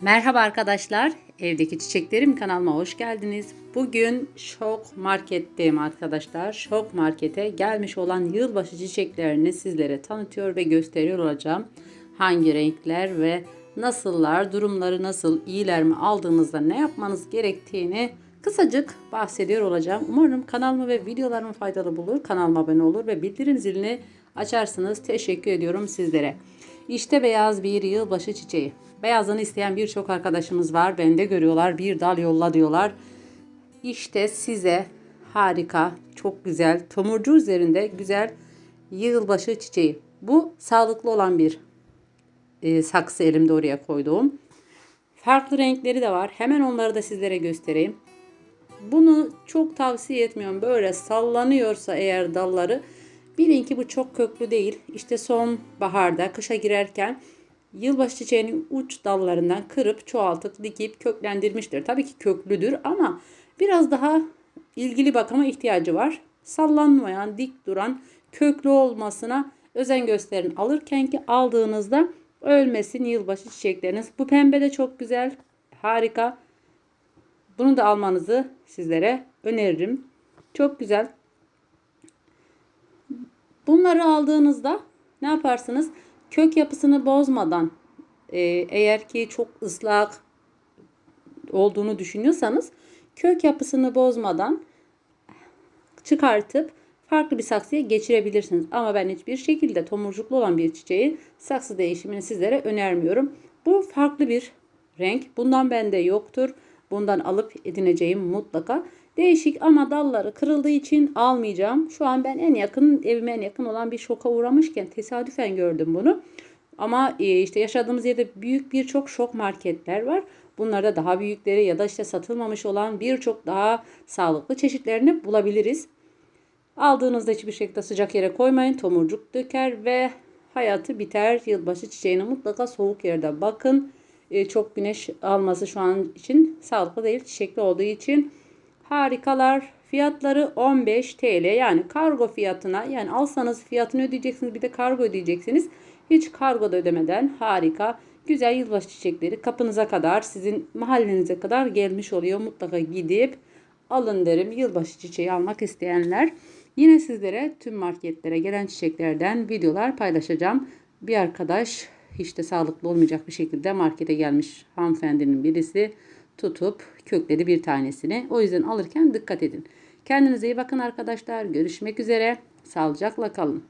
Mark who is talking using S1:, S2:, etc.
S1: Merhaba arkadaşlar, evdeki çiçeklerim kanalıma hoş geldiniz. Bugün Şok Market'teyim arkadaşlar. Şok Market'e gelmiş olan yılbaşı çiçeklerini sizlere tanıtıyor ve gösteriyor olacağım. Hangi renkler ve nasıllar, durumları nasıl, iyiler mi aldığınızda ne yapmanız gerektiğini kısacık bahsediyor olacağım. Umarım kanalımı ve videolarımı faydalı bulur. Kanalıma abone olur ve bildirim zilini açarsınız. Teşekkür ediyorum sizlere. İşte beyaz bir yılbaşı çiçeği. Beyazını isteyen birçok arkadaşımız var. Bende görüyorlar. Bir dal yolla diyorlar. İşte size harika, çok güzel, tomurcu üzerinde güzel yılbaşı çiçeği. Bu sağlıklı olan bir e, saksı elimde oraya koyduğum. Farklı renkleri de var. Hemen onları da sizlere göstereyim. Bunu çok tavsiye etmiyorum. Böyle sallanıyorsa eğer dalları bilin ki bu çok köklü değil. İşte son baharda kışa girerken yılbaşı çiçeğinin uç dallarından kırıp çoğaltıp dikip köklendirmiştir. Tabii ki köklüdür ama biraz daha ilgili bakıma ihtiyacı var. Sallanmayan, dik duran, köklü olmasına özen gösterin. Alırken ki aldığınızda ölmesin yılbaşı çiçekleriniz. Bu pembe de çok güzel, harika. Bunu da almanızı sizlere öneririm. Çok güzel. Bunları aldığınızda ne yaparsınız? Kök yapısını bozmadan e, eğer ki çok ıslak olduğunu düşünüyorsanız kök yapısını bozmadan çıkartıp farklı bir saksıya geçirebilirsiniz. Ama ben hiçbir şekilde tomurcuklu olan bir çiçeği saksı değişimini sizlere önermiyorum. Bu farklı bir renk. Bundan bende yoktur. Bundan alıp edineceğim mutlaka. Değişik ama dalları kırıldığı için almayacağım. Şu an ben en yakın evime en yakın olan bir şoka uğramışken tesadüfen gördüm bunu. Ama e, işte yaşadığımız yerde büyük birçok şok marketler var. Bunlarda daha büyükleri ya da işte satılmamış olan birçok daha sağlıklı çeşitlerini bulabiliriz. Aldığınızda hiçbir şekilde sıcak yere koymayın. Tomurcuk döker ve hayatı biter. Yılbaşı çiçeğine mutlaka soğuk yerde bakın. E, çok güneş alması şu an için sağlıklı değil. Çiçekli olduğu için harikalar. Fiyatları 15 TL yani kargo fiyatına yani alsanız fiyatını ödeyeceksiniz bir de kargo ödeyeceksiniz. Hiç kargo da ödemeden harika güzel yılbaşı çiçekleri kapınıza kadar sizin mahallenize kadar gelmiş oluyor. Mutlaka gidip alın derim yılbaşı çiçeği almak isteyenler. Yine sizlere tüm marketlere gelen çiçeklerden videolar paylaşacağım. Bir arkadaş hiç de sağlıklı olmayacak bir şekilde markete gelmiş hanımefendinin birisi tutup kökledi bir tanesini. O yüzden alırken dikkat edin. Kendinize iyi bakın arkadaşlar. Görüşmek üzere. Sağlıcakla kalın.